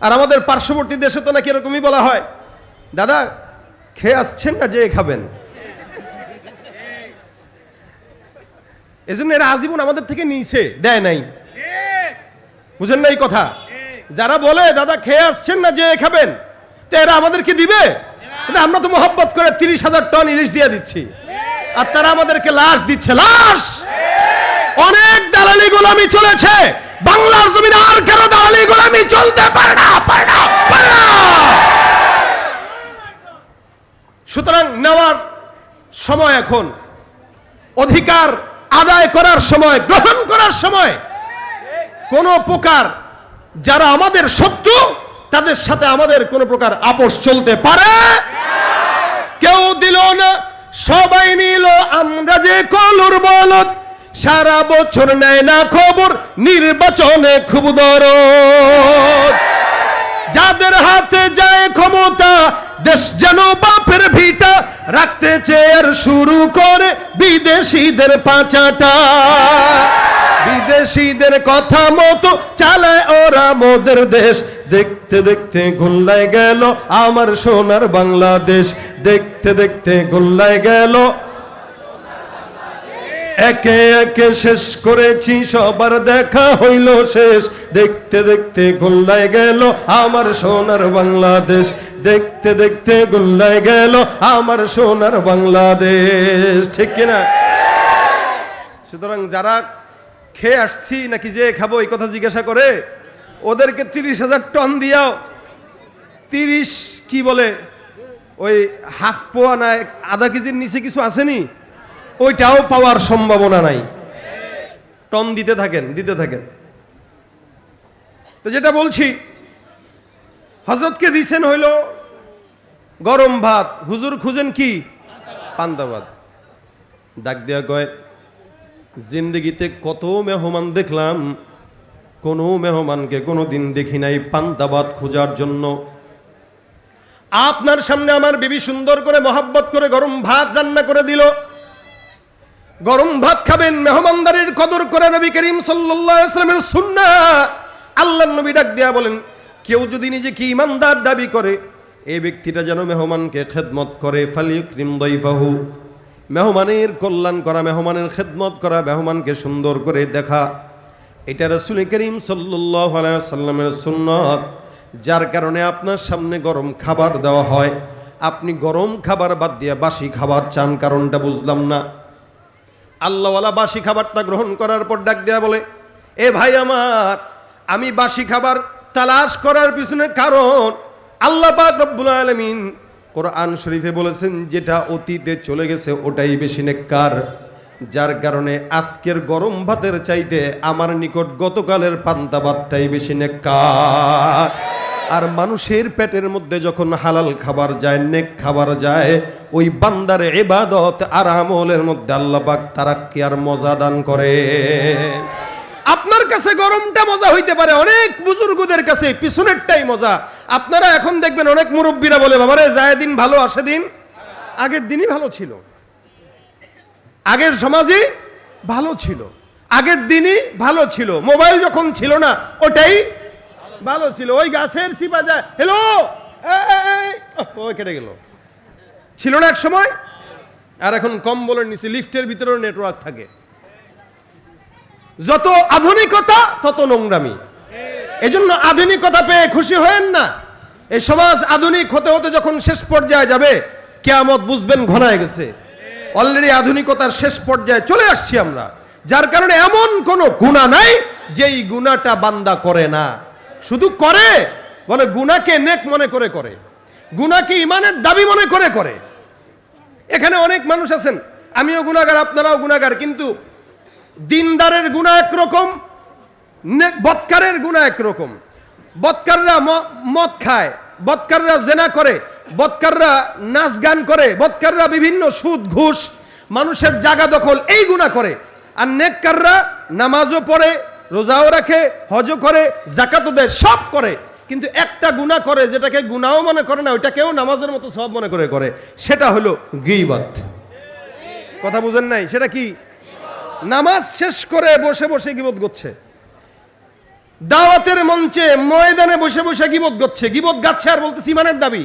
আর আমাদের পার্শ্ববর্তী দেশে তো নাকি এরকমই বলা হয়। দাদা, খেয়ে আসছেন না যে খাবেন? এজন্য এরা আজীবন আমাদের থেকে নিছে দেয় নাই। বুঝেন না এই কথা? যারা বলে, দাদা, খেয়ে আসছেন না যে খাবেন? তো এরা আমাদেরকে দিবে? আমরা তো মোহব্বত করে তিরিশ হাজার টন ইলিশ দিয়ে দিচ্ছি। আর তারা আমাদেরকে লাশ দিচ্ছে, লাশ! অনেক দালালি গোলামি চলেছে। বাংলার জমিনে চলতে পারে না পারে না পারে না। সুতরাং নেওয়ার সময় এখন। অধিকার আদায় করার সময়, গ্রহণ করার সময়। কোন প্রকার যারা আমাদের শত্রু, তাদের সাথে আমাদের কোন প্রকার আপোষ চলতে পারে? কেউ দিল না, সবাই নিল, আমরা যে কলুর বলত সারা বছর নেয় না খবর, নির্বাচনে খুব দরদ। যাদের হাতে যায় ক্ষমতা, দেশ যেন বাপের ভিটা রাখতে চেয়ার শুরু করে বিদেশিদের পাচাটা। বিদেশিদের কথা মতো চালায় ওরা মোদের দেশ। দেখতে দেখতে গোল্লায় গেল আমার সোনার বাংলাদেশ। দেখতে দেখতে গোল্লায় গেল একে একে শেষ করেছি, সবার দেখা হইল শেষ। দেখতে দেখতে গোল্লায় গেল আমার সোনার বাংলাদেশ। দেখতে দেখতে গোল্লায় গেল আমার সোনার বাংলাদেশ। ঠিক কিনা? সুতরাং যারা খেয়ে আসছি নাকি যে খাব এই কথা জিজ্ঞাসা করে, ওদেরকে তিরিশ হাজার টন দিয়াও। তিরিশ কি বলে? ওই হাফ পোয়া না আধা কেজির নিচে কিছু আসেনি? ওইটাও পাওয়ার সম্ভাবনা নাই। টন দিতে থাকেন দিতে থাকেন। তো যেটা বলছি হজরতকে দিছেন হইল গরম ভাত। হুজুর খুঁজেন কি? পান্তাবাদ ডাক দেয়া কয়, জিন্দগিতে কত মেহমান দেখলাম, কোনো মেহমানকে কোনো দিন দেখি নাই পান্তাবাদ খোঁজার জন্য। আপনার সামনে আমার বিবি সুন্দর করে মহাব্বত করে গরম ভাত রান্না করে দিল গরম ভাত খাবেন মেহমানদারির কদর করে নবী করিম সাল্লামের সুন্না আল্লাহ নবী ডাক দেয়া বলেন, কেউ যদি নিজে নিজেকে ইমানদার দাবি করে এই ব্যক্তিটা যেন মেহমানকে খেদমত করে, ফালিউক্রিম দইফাহু। মেহমানের কল্যাণ করা, মেহমানের খেদমত করা, মেহমানকে সুন্দর করে দেখা। এটা রসুল করিম সাল্লাহ সাল্লামের সুন্নত। যার কারণে আপনার সামনে গরম খাবার দেওয়া হয়। আপনি গরম খাবার বাদ দিয়ে বাসি খাবার চান, কারণটা বুঝলাম না। আল্লাহওয়ালা বাসি খাবারটা গ্রহণ করার পর ডাক দেয়া বলে, এ ভাই আমার, আমি বাসি খাবার তালাশ করার পিছনে কারণ আল্লাহ রব্বুল আলামিন কোরআন শরীফে বলেছেন, যেটা অতীতে চলে গেছে ওটাই বেশি নেককার। যার কারণে আজকের গরম ভাতের চাইতে আমার নিকট গতকালের পান্তা ভাতটাই বেশি নেককার। আর মানুষের পেটের মধ্যে যখন হালাল খাবার যায়, নেক খাবার যায়, ওই বান্দার এবাদত আর আমলের মধ্যে আল্লাহ পাক তারাক্কি আর মজা দান করে? আপনার কাছে গরমটা মজা হইতে পারে, অনেক বুজুর্গদের কাছে পিছনেরটাই মজা। আপনারা এখন দেখবেন অনেক মুরব্বীরা বলে, বাবারে, যায় দিন ভালো, আসে দিন। আগের দিনই ভালো ছিল। আগের সমাজই ভালো ছিল। আগের দিনই ভালো ছিল। মোবাইল যখন ছিল না, ওটাই ভালো ছিল। ওই গাছের চিপা যায় হ্যালো কেটে গেল। ছিল না এক সময়? আর এখন কম্বলের নিচে লিফটের ভিতরেও নেটওয়ার্ক থাকে। যত আধুনিকতা, তত নোংরামি। এজন্য আধুনিকতা পেয়ে খুশি হয়েন না। এই সমাজ আধুনিক হতে হতে যখন শেষ পর্যায়ে যাবে, কেয়ামত বুঝবেন ঘনায় গেছে। অলরেডি আধুনিকতার শেষ পর্যায়ে চলে আসছি আমরা। যার কারণে এমন কোনো গুণা নাই, যেই গুণাটা বান্দা করে না। শুধু করে, বলে গুণাকে নেক মনে করে করে। গুণাকে ইমানের দাবি মনে করে করে। এখানে অনেক মানুষ আছেন, আমিও গুণাগার আপনারাও গুণাগার কিন্তু দিনদারের গুণা একরকম বৎকারের গুণা একরকম। বৎকাররা মদ খায়, বৎকাররা জেনা করে, বৎকাররা নাচ গান করে, বৎকাররা বিভিন্ন সুদ, ঘুষ, মানুষের জাগা দখল, এই গুণা করে। আর নেককাররা নামাজও পড়ে রোজাও রাখে, হজও করে জাকাতও দেয়, সব করে। কিন্তু একটা গুণা করে যেটাকে গুণাও মনে করে না, ওইটাকেও নামাজের মতো সব মনে করে করে। সেটা হলো গিবাত। কথা বুঝেন নাই? সেটা কি? নামাজ শেষ করে বসে বসে গিবত করছে। দাওয়াতের মঞ্চে ময়দানে বসে বসে গিবত গাচ্ছে গিবত গাচ্ছে আর বলতেছে, ইমানের দাবি।